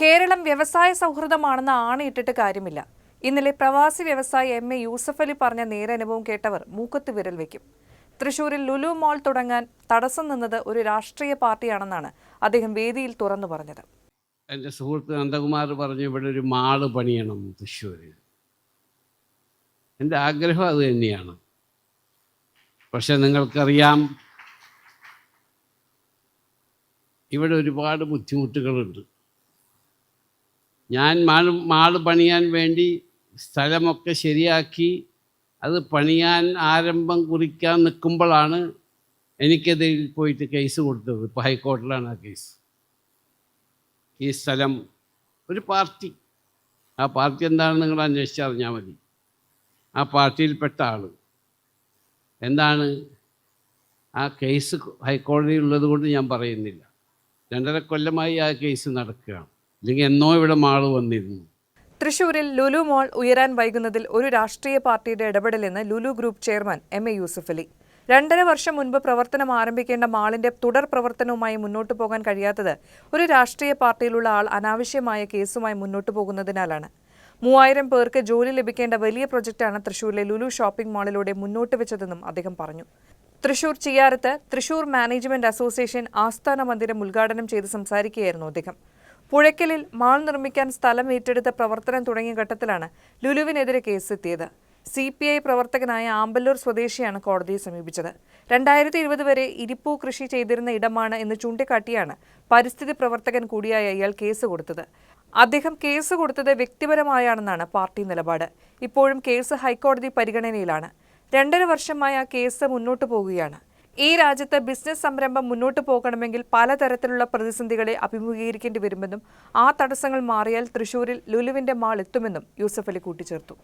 കേരളം വ്യവസായ സൗഹൃദമാണെന്ന് ആണയിട്ടിട്ട് കാര്യമില്ല. ഇന്നലെ പ്രവാസി വ്യവസായി എം. എ. യൂസഫ് അലി പറഞ്ഞ നേരനുഭവം കേട്ടവർ മൂക്കത്ത് വിരൽ വയ്ക്കും. തൃശൂരിൽ ലുലു മോൾ തുടങ്ങാൻ തടസ്സം നിന്നത് ഒരു രാഷ്ട്രീയ പാർട്ടിയാണെന്നാണ് അദ്ദേഹം വേദിയിൽ തുറന്നു പറഞ്ഞത്. എന്റെ സുഹൃത്ത് നന്ദകുമാർ പറഞ്ഞു ഇവിടെ ഒരു മാൾ പണിയണം തൃശ്ശൂരിൽ എന്റെ ആഗ്രഹം അത് തന്നെയാണ്. പക്ഷെ നിങ്ങൾക്കറിയാം ഇവിടെ ഒരുപാട് ബുദ്ധിമുട്ടുകളുണ്ട്. ഞാൻ മാൾ മാൾ പണിയാൻ വേണ്ടി സ്ഥലമൊക്കെ ശരിയാക്കി അത് പണിയാൻ ആരംഭം കുറിക്കാൻ നിൽക്കുമ്പോഴാണ് എനിക്കതിൽ പോയിട്ട് കേസ് കൊടുത്തത്. ഇപ്പോൾ ഹൈക്കോടതിയിലാണ് ആ കേസ്. ഈ സ്ഥലം ഒരു പാർട്ടി. ആ പാർട്ടി എന്താണെന്ന് നിങ്ങൾ അന്വേഷിച്ചറിഞ്ഞാൽ മതി. ആ പാർട്ടിയിൽപ്പെട്ട ആൾ എന്താണ്? ആ കേസ് ഹൈക്കോടതിയിൽ ഉള്ളത് കൊണ്ട് ഞാൻ പറയുന്നില്ല. രണ്ടര കൊല്ലമായി ആ കേസ് നടക്കുകയാണ്. ഇല്ലെങ്കിൽ എന്നോ ഇവിടെ മാൾ വന്നിരുന്നു. തൃശൂരിൽ ലുലു മോൾ ഉയരാൻ വൈകുന്നതിൽ ഒരു രാഷ്ട്രീയ പാർട്ടിയുടെ ഇടപെടലെന്ന് Lulu group chairman M A Yusuff Ali. രണ്ടര വർഷം മുൻപ് പ്രവർത്തനം ആരംഭിക്കേണ്ട മാളിന്റെ തുടർ പ്രവർത്തനവുമായി മുന്നോട്ടു പോകാൻ കഴിയാത്തത് ഒരു രാഷ്ട്രീയ പാർട്ടിയിലുള്ള ആൾ അനാവശ്യമായ കേസുമായി മുന്നോട്ടു പോകുന്നതിനാലാണ്. മൂവായിരം പേർക്ക് ജോലി ലഭിക്കേണ്ട വലിയ പ്രൊജക്റ്റാണ് തൃശൂരിലെ ലുലു ഷോപ്പിംഗ് മാളിലൂടെ മുന്നോട്ട് വെച്ചതെന്നും അദ്ദേഹം പറഞ്ഞു. തൃശൂർ ചിയാരത്ത് തൃശൂർ മാനേജ്മെന്റ് അസോസിയേഷൻ ആസ്ഥാന മന്ദിരം ഉദ്ഘാടനം ചെയ്ത് സംസാരിക്കുകയായിരുന്നു അദ്ദേഹം. പുഴയ്ക്കലിൽ മാൾ നിർമ്മിക്കാൻ സ്ഥലം ഏറ്റെടുത്ത പ്രവർത്തനം തുടങ്ങിയ ഘട്ടത്തിലാണ് ലുലുവിനെതിരെ കേസെത്തിയത്. സി പി ഐ പ്രവർത്തകനായ ആമ്പല്ലൂർ സ്വദേശിയാണ് കോടതിയെ സമീപിച്ചത്. രണ്ടായിരത്തി ഇരുപത് വരെ ഇരിപ്പൂ കൃഷി ചെയ്തിരുന്ന ഇടമാണ് എന്ന് ചൂണ്ടിക്കാട്ടിയാണ് പരിസ്ഥിതി പ്രവർത്തകൻ കൂടിയായ ഇയാൾ കേസ് കൊടുത്തത്. അദ്ദേഹം കേസ് കൊടുത്തത് വ്യക്തിപരമായാണെന്നാണ് പാർട്ടി നിലപാട്. ഇപ്പോഴും കേസ് ഹൈക്കോടതി പരിഗണനയിലാണ്. രണ്ടര വർഷമായ കേസ് മുന്നോട്ടു പോകുകയാണ് ഈ രാജ്യത്ത് ബിസിനസ് സംരംഭം മുന്നോട്ട് പോകണമെങ്കിൽ പലതരത്തിലുള്ള പ്രതിസന്ധികളെ അഭിമുഖീകരിക്കേണ്ടി വരുമെന്നും ആ തടസ്സങ്ങൾ മാറിയാൽ തൃശൂരിൽ ലുലുവിന്റെ മാൾ എത്തുമെന്നും യൂസഫ് അലി കൂട്ടിച്ചേർത്തു.